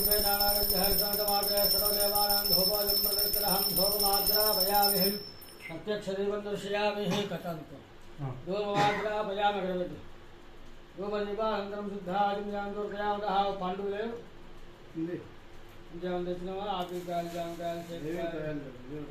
తిరుపతిజయ वनस्पतिरपगादिपेदानारभ्यः सर्वदेवानां धूपोऽयं प्रदत्तरहं धूपमाग्रापयामिहिं प्रत्यक्षदीपं दर्शयामिः कथन्तु धूपमाग्रापयामि गणपति धूपदीपानन्तरं शुद्धादिं जान्तुर्कयामतः पाण्डुले ఉంది ఇంకేమైనా తెచ్చినావా ఆపికాయలు జామకాయలు ఏమేం చేతికాయలు తయారు లేదు.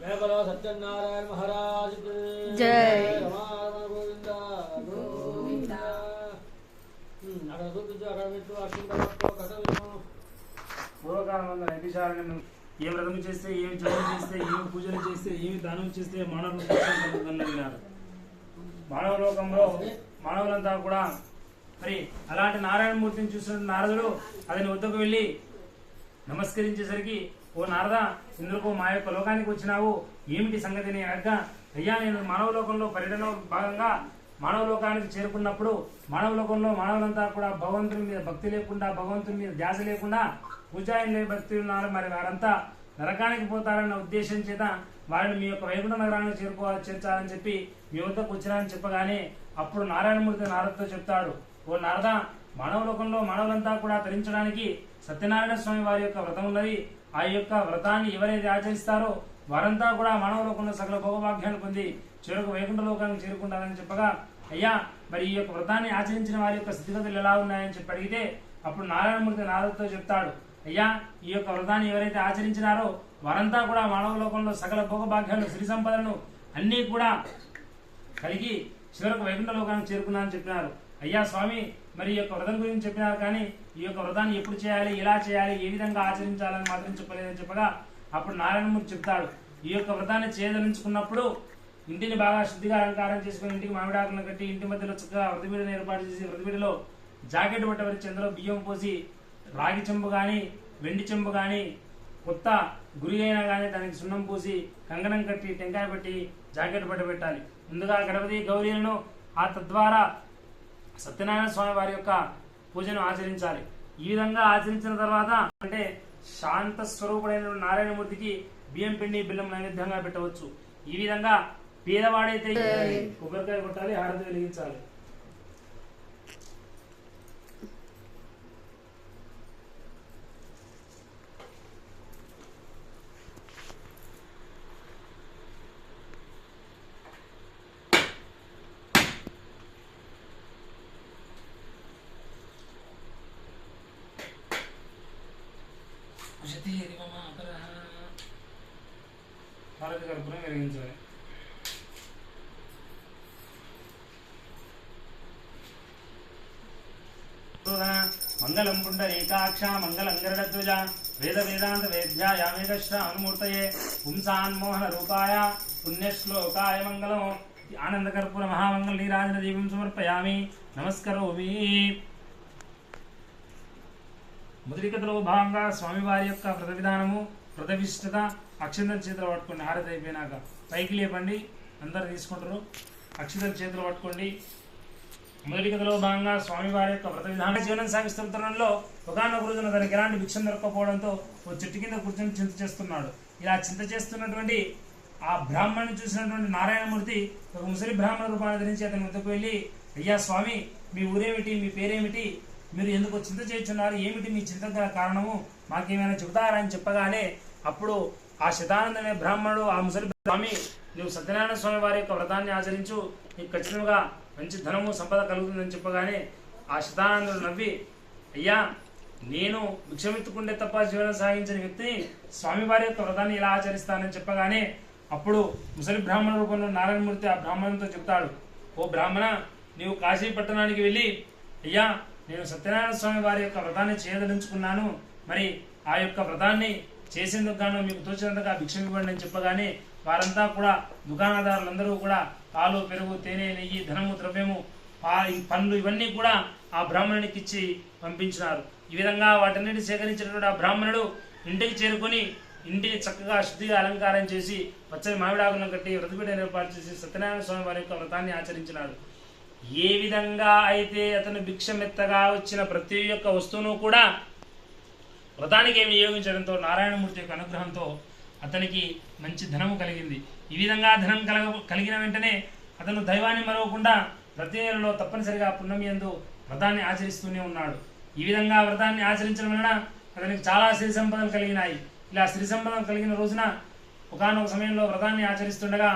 जय बोलो सत्यनारायण महाराज की जय। रमारमण गोविंद गोविंद हम्म, అక్కడ చూపించు అక్కడ పెట్టు అక్షింత పట్టు కథ విను పూర్వకాలం వందల నైతిశాలను ఏ వ్రతం చేస్తే ఏమి చదువు చేస్తే ఏమి పూజలు చేస్తే ఏమి దానం చేస్తే మానవ అన్నారు మానవ లోకంలో మానవులంతా కూడా మరి అలాంటి నారాయణమూర్తిని చూసిన నారదుడు అతని వద్దకు వెళ్ళి నమస్కరించేసరికి ఓ నారద ఇందుకు మా యొక్క లోకానికి వచ్చినావు. ఏమిటి సంగతిని అడగ అయ్యా నేను మానవ లోకంలో పర్యటన భాగంగా మానవ లోకానికి చేరుకున్నప్పుడు మానవ లోకంలో మానవులంతా కూడా భగవంతుని మీద భక్తి లేకుండా భగవంతుని మీద ధ్యాస లేకుండా పూజాయిలే భక్తి ఉన్నారు. మరి వారంతా నరకానికి పోతారన్న ఉద్దేశం చేత వారిని మీ యొక్క వైకుంఠ నగరానికి చేరుకోవాలి చేర్చాలని చెప్పి మీ వద్దకు వచ్చినారని చెప్పగానే అప్పుడు నారాయణమూర్తి నారదతో చెప్తాడు. ఓ నారద మానవ లోకంలో మానవులంతా కూడా తరించడానికి సత్యనారాయణ స్వామి వారి యొక్క వ్రతం ఉన్నది. ఆ యొక్క వ్రతాన్ని ఎవరైతే ఆచరిస్తారో వారంతా కూడా మానవ లోకంలో సకల భోగభాగ్యాన్ని పొంది చివరకు వైకుంఠ లోకానికి చేరుకుంటారని చెప్పగా అయ్యా మరి ఈ యొక్క వ్రతాన్ని ఆచరించిన వారి యొక్క స్థితిగతులు ఎలా ఉన్నాయని చెప్పి అడిగితే అప్పుడు నారాయణమూర్తి నారదతో చెప్తాడు అయ్యా ఈ యొక్క వ్రతాన్ని ఎవరైతే ఆచరించినారో వారంతా కూడా మానవ లోకంలో సకల భోగభాగ్యాలు సిరి సంపదలను అన్నీ కూడా కలిగి చివరకు వైకుంఠ లోకానికి చేరుకున్నారని చెప్పినారు. అయ్యా స్వామి మరి ఈ యొక్క వ్రతం గురించి చెప్పినారు కానీ ఈ యొక్క వ్రతాన్ని ఎప్పుడు చేయాలి ఎలా చేయాలి ఏ విధంగా ఆచరించాలని మాత్రం చెప్పలేదని చెప్పగా అప్పుడు నారాయణమూర్తి చెప్తాడు. ఈ యొక్క వ్రతాన్ని చేదలించుకున్నప్పుడు ఇంటిని బాగా శుద్ధిగా అలంకారం చేసుకుని ఇంటికి మామిడాకులను కట్టి ఇంటి మధ్యలో చక్కగా వ్రతబీడను ఏర్పాటు చేసి వ్రతబీడలో జాకెట్ పట్టవరి చెందులో బియ్యం పోసి రాగి చెంబు కానీ వెండి చెంబు కానీ కొత్త గురి అయినా కానీ దానికి సున్నం పూసి కంగనం కట్టి టెంకాయ పెట్టి జాకెట్ పట్టబెట్టాలి. ముందుగా గణపతి గౌరీలను ఆ తద్వారా సత్యనారాయణ స్వామి వారి యొక్క పూజను ఆచరించాలి. ఈ విధంగా ఆచరించిన తర్వాత అంటే శాంత స్వరూపుడైన నారాయణమూర్తికి బియ్యం పిండి బిల్లం నైవేద్యంగా పెట్టవచ్చు. ఈ విధంగా పేదవాడైతే కొబ్బరికాయ కొట్టాలి హారతి వెలిగించాలి. హారతి కర్పూరం వెలిగించాలి. మంగళం పుండరీకాక్ష మంగళం గరుడధ్వజ వేద వేదాంత వేద్యాయామేకశ్ర అనుమూర్తయే పుంసాన్మోహన రూపాయ పుణ్యశ్లోకాయ మంగళం. ఆనందకర్పూర మహామంగళ నీరాజన దీపం సమర్పయామి. నమస్కరోమి. మొదటి కథలో భాగంగా స్వామివారి యొక్క వ్రత విధానము వ్రత విశిష్టత అక్షంతల చేతిలో పట్టుకోండి హారతి అయిపోయినాక పైకి లేపండి అందరు తీసుకుంటారు. అక్షంతల చేతిలో పట్టుకోండి. మొదటి కథలో భాగంగా స్వామివారి యొక్క వ్రత విధాన జీవనం సాగిస్తున్న తరుణంలో ఒకనొక రోజున తనకి ఎలాంటి భిక్షం దొరకపోవడంతో ఓ చెట్టు కింద కూర్చొని చింత చేస్తున్నాడు. ఇలా చింత చేస్తున్నటువంటి ఆ బ్రాహ్మణ్ని చూసినటువంటి నారాయణమూర్తి ఒక ముసలి బ్రాహ్మణ రూపాన్ని ధరించి అతని వద్దకు వెళ్ళి అయ్యా స్వామి మీ ఊరేమిటి మీ పేరేమిటి? మీరు ఎందుకు చింత చేస్తున్నారు ఏమిటి మీ చింత గల కారణము? మాకేమైనా చెబుతారా అని చెప్పగానే అప్పుడు ఆ శతానందనే బ్రాహ్మణుడు ఆ ముసలి స్వామి నువ్వు సత్యనారాయణ స్వామి వారి యొక్క వ్రతాన్ని ఆచరించు. నీకు ఖచ్చితంగా మంచి ధనము సంపద కలుగుతుందని చెప్పగానే ఆ శతానందుడు నవ్వి అయ్యా నేను భిక్షమెత్తుకుంటే తప్ప జీవనం సాగించిన వ్యక్తిని స్వామివారి యొక్క వ్రతాన్ని ఇలా ఆచరిస్తానని చెప్పగానే అప్పుడు ముసలి బ్రాహ్మణ రూపంలో నారాయణమూర్తి ఆ బ్రాహ్మణునితో చెప్తాడు ఓ బ్రాహ్మణ నీవు కాశీ పట్టణానికి వెళ్ళి అయ్యా నేను సత్యనారాయణ స్వామి వారి యొక్క వ్రతాన్ని చేయదలించుకున్నాను మరి ఆ యొక్క వ్రతాన్ని చేసేందుకు గాను మీకు తోచినంతగా భిక్షం ఇవ్వండి అని చెప్పగానే వారంతా కూడా దుకాణదారులందరూ కూడా పాలు పెరుగు తేనె నెయ్యి ధనము ద్రవ్యము పండ్లు ఇవన్నీ కూడా ఆ బ్రాహ్మణునికి ఇచ్చి పంపించినారు. ఈ విధంగా వాటన్నిటి సేకరించినటువంటి ఆ బ్రాహ్మణుడు ఇంటికి చేరుకొని ఇంటిని చక్కగా శుద్ధిగా అలంకారం చేసి పచ్చని మామిడాకులను కట్టి వ్రతపీఠను ఏర్పాటు చేసి సత్యనారాయణ స్వామి వారి యొక్క వ్రతాన్ని ఆచరించినాడు. ఏ విధంగా అయితే అతను భిక్షమెత్తగా వచ్చిన ప్రతి ఒక్క వస్తువును కూడా వ్రతానికి వినియోగించడంతో నారాయణమూర్తి యొక్క అనుగ్రహంతో అతనికి మంచి ధనము కలిగింది. ఈ విధంగా ధనం కలగ కలిగిన వెంటనే అతను దైవాన్ని మరవకుండా ప్రతి నెలలో తప్పనిసరిగా పున్నమి యందు వ్రతాన్ని ఆచరిస్తూనే ఉన్నాడు. ఈ విధంగా వ్రతాన్ని ఆచరించడం వలన అతనికి చాలా సిరి సంపదలు కలిగినాయి. ఇలా సిరి సంపదలు కలిగిన రోజున ఒకనొక సమయంలో వ్రతాన్ని ఆచరిస్తుండగా